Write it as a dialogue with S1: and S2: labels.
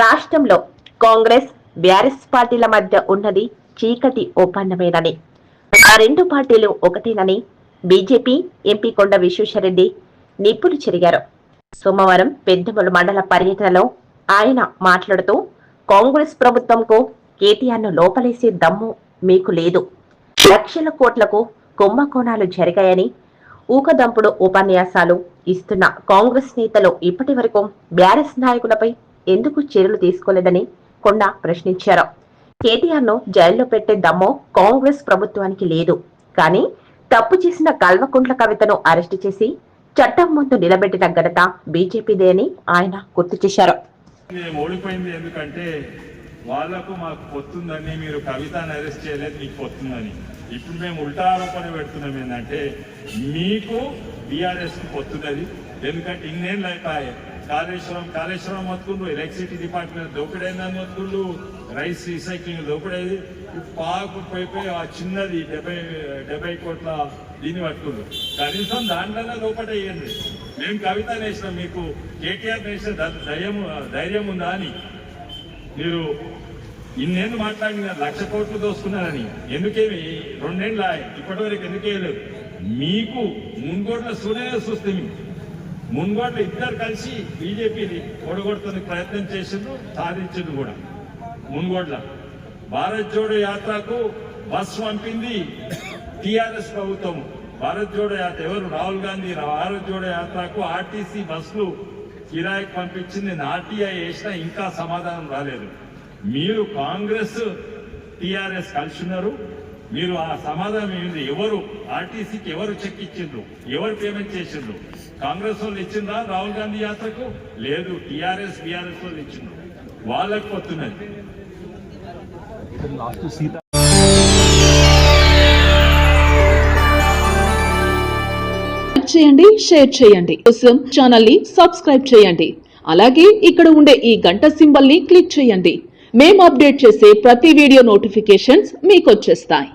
S1: రాష్ట్రంలో కాంగ్రెస్ బీఆర్ఎస్ పార్టీల మధ్య ఉన్నది చీకటి ఒప్పందమేనని. ఆ రెండు పార్టీలు ఒకటేనని బీజేపీ ఎంపీ కొండ విశ్వేశ్వరరెడ్డి నిప్పులు చెరిగారు. సోమవారం పెద్దమూలు మండల పర్యటనలో ఆయన మాట్లాడుతూ కాంగ్రెస్ ప్రభుత్వంకు కేటీఆర్ను లోపలేసే దమ్ము మీకు లేదు. లక్షల కోట్లకు కుంభకోణాలు జరిగాయని ఊకదంపుడు ఉపన్యాసాలు ఇస్తున్న కాంగ్రెస్ నేతలు ఇప్పటి వరకు బ్యారెస్ నాయకులపై ఎందుకు చర్యలు తీసుకోలేదని కొండ ప్రశ్నించారు. కేటీఆర్ను జైల్లో పెట్టే దమ్ము కాంగ్రెస్ ప్రభుత్వానికి లేదు. కానీ తప్పు చేసిన కల్వకుంట్ల కవితను అరెస్టు చేసి చట్టం ముందు నిలబెట్టిన ఘనత బీజేపీదే అని ఆయన గుర్తు చేశారు.
S2: ఓడిపోయింది ఎందుకంటే వాళ్ళకు మాకు పొత్తుందని మీరు కవితను అరెస్ట్ చేయలేదు మీకు పొత్తుందని. ఇప్పుడు మేము ఉల్టా ఆరోపణ పెడుతున్నాం ఏంటంటే మీకు బీఆర్ఎస్కు పొత్తున్నది ఎందుకంటే ఇన్నేళ్ళు అయిపోయాయి. కాళేశ్వరం కాళేశ్వరం మొత్తుకుండు ఎలక్ట్రిసిటీ డిపార్ట్మెంట్ దోపిడైందని మొత్తుకుండు రైస్ రీసైక్లింగ్ దోపిడైంది. పాకు పోయిపోయి ఆ చిన్నది డెబ్బై డెబ్బై కోట్ల దీన్ని పట్టుకుండు కనీసం దాంట్లోనే లోపడేయండి మేము కవిత వేసినాం మీకు. కేటీఆర్ వేసిన ధైర్యం ధైర్యం ఉందా అని. మీరు ఇన్నేళ్ళు మాట్లాడిన లక్ష కోట్లు దోసుకున్నారని. ఎందుకేమి? రెండేళ్ళు ఇప్పటి వరకు ఎందుకేయలేదు మీకు మున్గోట్ల సూర్యనే చూస్తే మీకు ఇద్దరు కలిసి బీజేపీని ఓడగొడుతున్న ప్రయత్నం చేసిండ్రు సాధించింది కూడా. మున్గోడ్ల భారత్ జోడో యాత్రకు బస్ పంపింది టిఆర్ఎస్ ప్రభుత్వం. భారత్ జోడో యాత్ర ఎవరు? రాహుల్ గాంధీ. భారత్ జోడో యాత్రకు ఆర్టీసీ బస్సులు కిరాయికి పంపించింది. నేను ఆర్టీఐ వేసినా ఇంకా సమాధానం రాలేదు. మీరు కాంగ్రెస్ టిఆర్ఎస్ కలిసి ఉన్నారు. మీరు ఆ సమాధానం ఏంది? ఎవరు? ఆర్టీసీకి ఎవరు చెక్ ఇచ్చిండ్రు? ఎవరు పేమెంట్ చేసిండ్రు? కాంగ్రెస్ వాళ్ళు ఇచ్చిందా రాహుల్ గాంధీ యాత్రకు? లేదు టీఆర్ఎస్ బీఆర్ఎస్ వాళ్ళు ఇచ్చిండ్రు. వాళ్ళకి పోతున్నది
S3: సీత
S4: చేయండి షేర్ చేయండి. కోసం ఛానల్ని సబ్స్క్రైబ్ చేయండి. అలాగే ఇక్కడ ఉండే ఈ గంట సింబల్ని క్లిక్ చేయండి. మేము అప్డేట్ చేసే ప్రతి వీడియో నోటిఫికేషన్స్ మీకు వచ్చేస్తాయి.